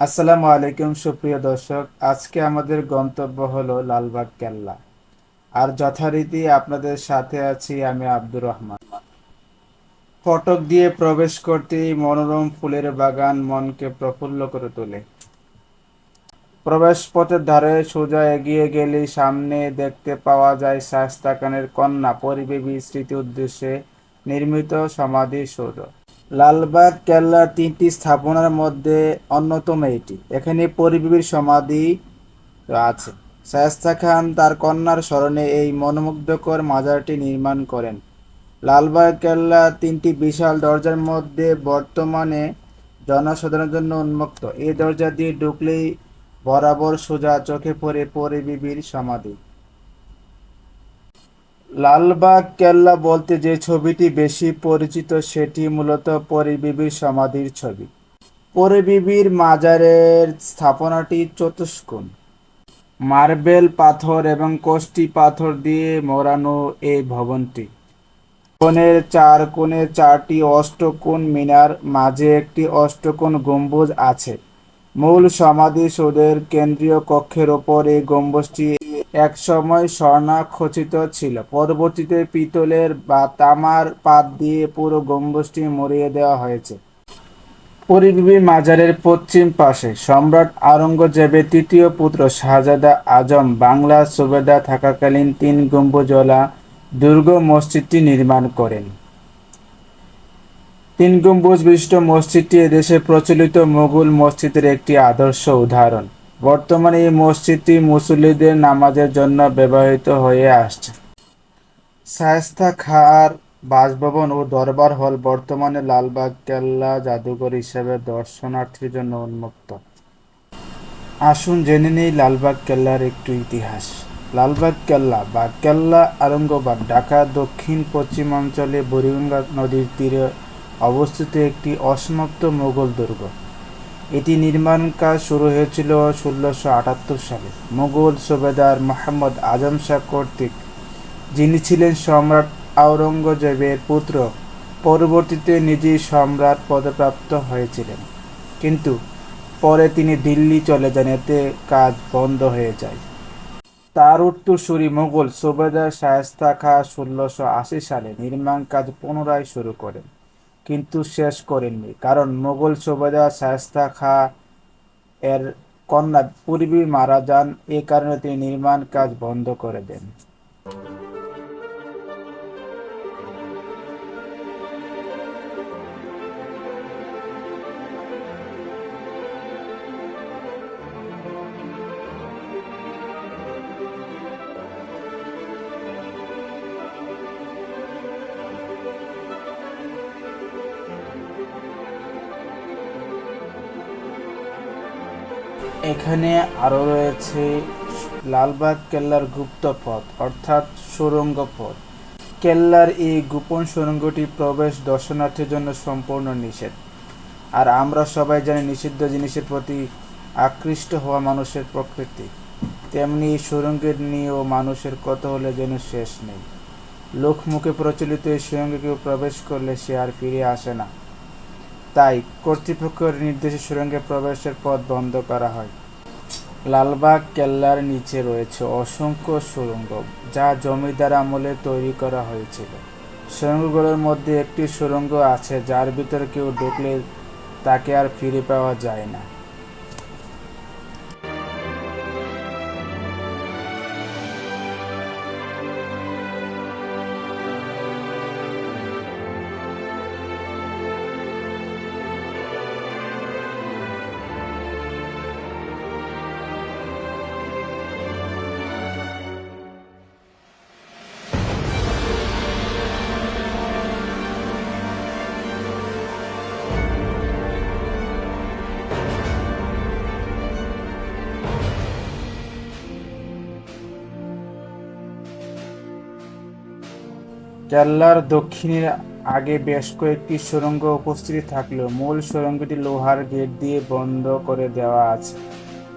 আসসালামু আলাইকুম, সুপ্রিয় দর্শক। আজকে আমাদের গন্তব্য হলো লালবাগ, কেল্লা। আর যথারীতি আপনাদের সাথে আছি আমি আব্দুর রহমান। ফটক দিয়ে প্রবেশ করতেই মনোরম ফুলের বাগান মনকে প্রফুল্ল করে তোলে। প্রবেশ পথের ধারে সোজা এগিয়ে গেলেই সামনে দেখতে পাওয়া যায় শায়স্তা খানের কন্যা, পরিবেবী স্মৃতি উদ্দেশ্যে নির্মিত সমাধি সৌধ। লালবাগ, কেল্লার তিনটি স্থাপনার মধ্যে অন্যতম এটি। এখানে পরিবেবীর সমাধি আছে। শায়েস্তা খান তার কন্যার স্মরণে এই মনোমুগ্ধকর মাজারটি নির্মাণ করেন। লালবাগ, কেল্লা তিনটি বিশাল দরজার মধ্যে বর্তমানে জনসাধারণের জন্য উন্মুক্ত। এই দরজা দিয়ে ঢুকলেই বরাবর সোজা চোখে পড়ে পরিবিবির সমাধি। লালবাগ কেল্লা বলতে যে ছবিটি বেশি পরিচিত, সেটি মূলত পরিবিবির সমাধির ছবি। পরিবিবির মাজারের স্থাপনাটি চতুষ্কোণ। মার্বেল পাথর এবং কোষ্টি পাথর দিয়ে মোড়ানো এই ভবনটি। কোণের চার কোণে চারটি অষ্টকোণ মিনার, মাঝে একটি অষ্টকোণ গম্বুজ আছে। মূল সমাধি সমাধিসৌধের কেন্দ্রীয় কক্ষের ওপর এই গম্বুজটি একসময় স্বর্ণাখচিত ছিল। পরবর্তীতে পিতলের বা তামার পাত দিয়ে পুরো গম্বুজটি মরিয়ে দেওয়া হয়েছে। পরিবিবি মাজারের পশ্চিম পাশে সম্রাট আওরঙ্গজেবের তৃতীয় পুত্র শাহজাদা আজম বাংলার সুবেদা থাকাকালীন তিন গম্বুজওয়ালা দুর্গ মসজিদটি নির্মাণ করেন। তিন গম্বুজ বিশিষ্ট মসজিদটি এদেশে প্রচলিত মুঘল মসজিদের একটি আদর্শ উদাহরণ। বর্তমানে এই মসজিদটি মুসল্লিদের নামাজের জন্য ব্যবহৃত হয়ে আসছে। শায়েস্তা খাঁর বাসভবন ও দরবার হল বর্তমানে লালবাগ কেল্লা জাদুঘর হিসেবে দর্শনার্থীর জন্য উন্মুক্ত। আসুন জেনে নেই লালবাগ কেল্লার একটু ইতিহাস। লালবাগ কেল্লা বা কেল্লা, আরঙ্গবাগ, ঢাকা, দক্ষিণ, পশ্চিমাঞ্চলে বুড়িগঙ্গা নদীর তীরে অবস্থিত একটি অসমাপ্ত মোগল দুর্গ। এটি নির্মাণ কাজ শুরু হয়েছিল ষোলোশো আটাত্তর সালে। মোগল সুবেদার মোহাম্মদ আজম শাহ কর্তৃক, যিনি ছিলেন সম্রাট আওরঙ্গজেবের পুত্র, পরবর্তীতে নিজেই সম্রাট পদপ্রাপ্ত হয়েছিলেন। কিন্তু পরে তিনি দিল্লি চলে যান, এতে কাজ বন্ধ হয়ে যায়। তার উত্তরসূরি মোগল সুবেদার শায়েস্তা খাঁ ষোলোশো আশি সালে নির্মাণ কাজ পুনরায় শুরু করেন। কিন্তু শেষ করেননি। কারণ মোগল সুবেদার শায়স্তা খা এর কন্যা পূর্বী মারা যান। এ কারণে তিনি নির্মাণ কাজ বন্ধ করে দেন। এখানে আরও রয়েছে লালবাগ কেল্লার গুপ্ত পথ, অর্থাৎ সুরঙ্গ পথ। কেল্লার এই গোপন সুরঙ্গটি প্রবেশ দর্শনার্থীর জন্য সম্পূর্ণ নিষেধ। আর আমরা সবাই জানি নিষিদ্ধ জিনিসের প্রতি আকৃষ্ট হওয়া মানুষের প্রকৃতি। তেমনি এই সুরঙ্গের নিয়েও মানুষের কত হলে যেন শেষ নেই। লোকমুখে প্রচলিত এই সুরঙ্গে কেউ প্রবেশ করলে সে আর ফিরে আসে না। তাই কর্তৃপক্ষের নির্দেশে সুরঙ্গে প্রবেশের পথ বন্ধ করা হয়। লালবাগ কেল্লার নিচে রয়েছে অসংখ্য সুড়ঙ্গ যা জমিদার আমলে তৈরি করা হয়েছিল। সুড়ঙ্গগুলোর মধ্যে একটি সুড়ঙ্গ আছে, যার ভিতরে কেউ ঢুকলে তাকে আর ফিরে পাওয়া যায় না। কেল্লার দক্ষিণের আগে বেশ কয়েকটি সুরঙ্গ উপস্থিত থাকলেও মূল সুরঙ্গটি লোহার গেট দিয়ে বন্ধ করে দেওয়া আছে।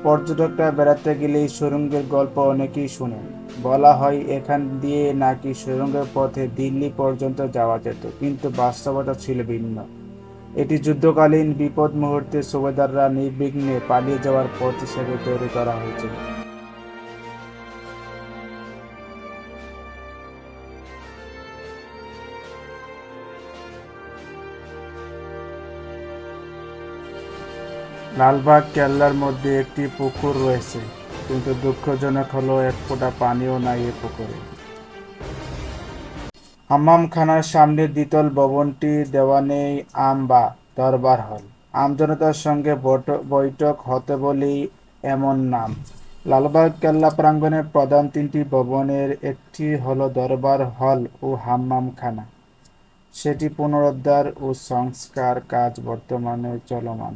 পর্যটকরা বেড়াতে গেলে এই সুড়ঙ্গের গল্প অনেকেই শুনেন। বলা হয় এখান দিয়ে নাকি সুরঙ্গের পথে দিল্লি পর্যন্ত যাওয়া যেত, কিন্তু বাস্তবতা ছিল ভিন্ন। এটি যুদ্ধকালীন বিপদ মুহূর্তে সুবেদাররা নির্বিঘ্নে পালিয়ে যাওয়ার পথ হিসেবে তৈরি করা হয়েছিল। লালবাগ কেল্লার মধ্যে একটি পুকুর রয়েছে, কিন্তু দুঃখজনক হলো এক ফোঁটা পানিও নাই এ পুকুরে। হাম্মামখানার সামনে দ্বিতল ভবনটি দেওয়ানেই আম বা দরবার হল। আমজনতার সঙ্গে বৈঠক হতে বলেই এমন নাম। লালবাগ কেল্লা প্রাঙ্গণের প্রধান তিনটি ভবনের একটি হলো দরবার হল ও হাম্মামখানা। সেটি পুনরুদ্ধার ও সংস্কার কাজ বর্তমানে চলমান।